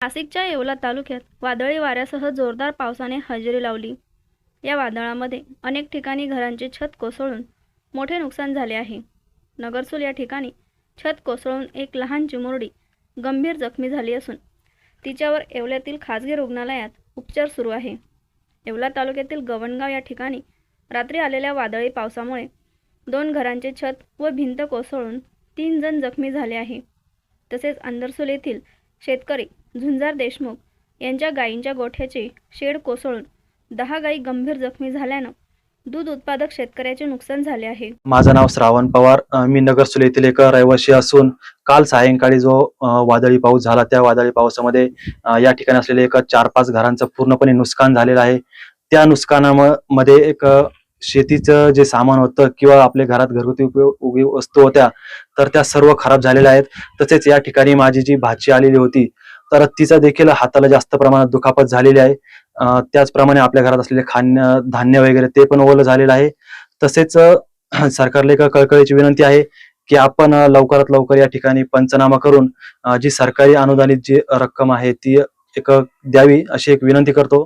नाशिकच्या येवला तालुक्यात वादळी वाऱ्यासह जोरदार पावसाने हजेरी लावली. या वादळामध्ये अनेक ठिकाणी घरांचे छत कोसळून मोठे नुकसान झाले आहे. नगरसूल या ठिकाणी छत कोसळून एक लहान चिमुरडी गंभीर जखमी झाली असून तिच्यावर येवल्यातील खाजगी रुग्णालयात उपचार सुरू आहे. येवला तालुक्यातील गवणगाव या ठिकाणी रात्री आलेल्या वादळी पावसामुळे दोन घरांचे छत व भिंत कोसळून तीन जण जखमी झाले आहे. तसेच अंदरसूल येथील शेतकरी झुंजार देशमुख यांच्या गायींच्या गोठ्याचे शेड कोसळून दहा गायी गंभीर जखमी झाल्यानं दूध उत्पादक शेतकऱ्याचे नुकसान झाले आहे. माझं नाव श्रावण पवार. मी नगरसूल येथील एक रहिवासी असून काल सायंकाळी जो वादळी पाऊस झाला त्या वादळी पावसामध्ये या ठिकाणी असलेले एक चार पाच घरांचं पूर्णपणे नुकसान झालेलं आहे. त्या नुकसानामध्ये एक शेतीचं जे सामान होतं किंवा आपल्या घरात घरगुती उपयोगी वस्तू होत्या तर त्या सर्व खराब झालेल्या आहेत. तसेच या ठिकाणी माझी जी भाची आलेली होती तर तिचा देखील हाताला जास्त प्रमाणात दुखापत झालेली आहे. त्याचप्रमाणे आपल्या घरात असलेले खाद्य धान्य वगैरे ते पण ओलं झालेलं आहे. तसेच सरकारला एका कळकळीची विनंती आहे की आपण लवकरात लवकर या ठिकाणी पंचनामा करून जी सरकारी अनुदानित जी रक्कम आहे ती एक द्यावी अशी एक विनंती करतो.